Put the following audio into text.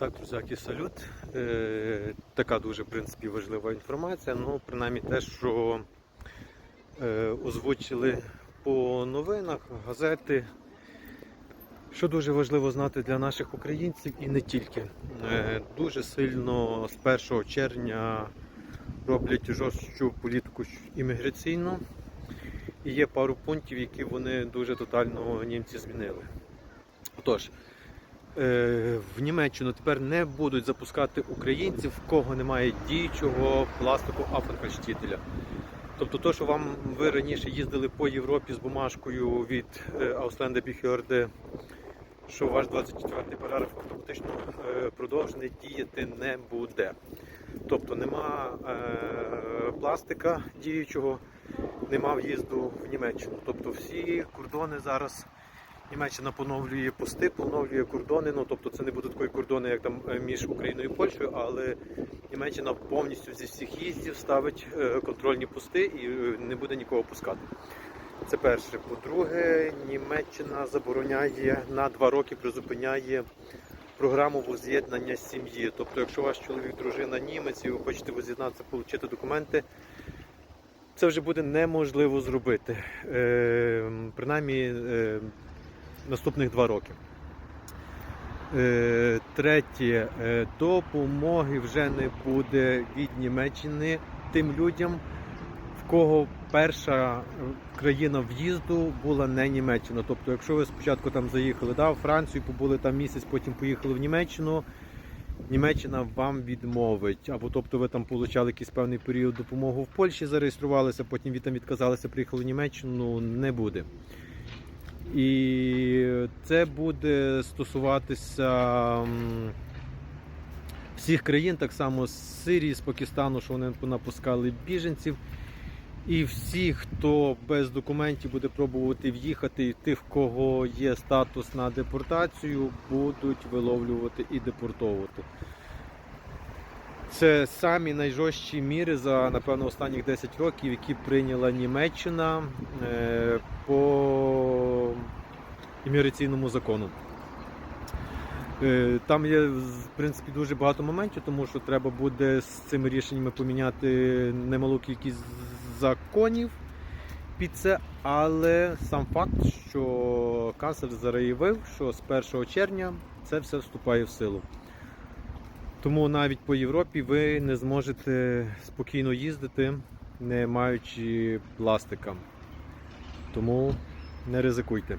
Так, друзяки, салют. Е, така дуже в принципі, важлива інформація. Ну, принаймні те, що е, озвучили по новинах, газети. Що дуже важливо знати для наших українців і не тільки. Е, дуже сильно з 1 червня роблять жорстчу політику імміграційну. І є пару пунктів, які вони дуже тотально німці змінили. Отож, в Німеччину тепер не будуть запускати українців, в кого немає діючого пластику афенкальштітеля. Тобто, то, що вам ви раніше їздили по Європі з бумажкою від Ausländer Behörde, що ваш 24-й параграф автоматично е, продовжений діяти не буде. Тобто нема е, пластика діючого, нема в'їзду в Німеччину. Тобто всі кордони зараз. Німеччина поновлює пости, поновлює кордони. Ну тобто це не будуть такі кордони, як там е, між Україною і Польщею, але Німеччина повністю зі всіх їздів ставить е, контрольні пости і е, не буде нікого пускати. Це перше. По-друге, Німеччина забороняє на два роки призупиняє програму воз'єднання сім'ї. Тобто, якщо ваш чоловік, дружина німець і ви хочете воз'єднатися, отримати документи. Це вже буде неможливо зробити. Е, принаймні е, наступних два роки. Е, третє, е, допомоги вже не буде від Німеччини тим людям, в кого перша е, країна в'їзду була не Німеччина. Тобто, якщо ви спочатку там заїхали да, в Францію, побули там місяць, потім поїхали в Німеччину. Німеччина вам відмовить, або тобто ви там отримали якийсь певний період допомогу в Польщі, зареєструвалися, потім від там відказалися, приїхали в Німеччину, не буде. І це буде стосуватися всіх країн, так само з Сирії, з Пакистану, що вони напускали біженців. І всі, хто без документів буде пробувати в'їхати, і тих, кого є статус на депортацію, будуть виловлювати і депортовувати. Це самі найжорстчі міри за, напевно, останніх 10 років, які прийняла Німеччина е, по імміграційному закону. Е, Там є в принципі дуже багато моментів, тому що треба буде з цими рішеннями поміняти немалу кількість законів під це, але сам факт, що канцлер заявив, що з 1 червня це все вступає в силу. Тому навіть по Європі ви не зможете спокійно їздити, не маючи пластика. Тому не ризикуйте.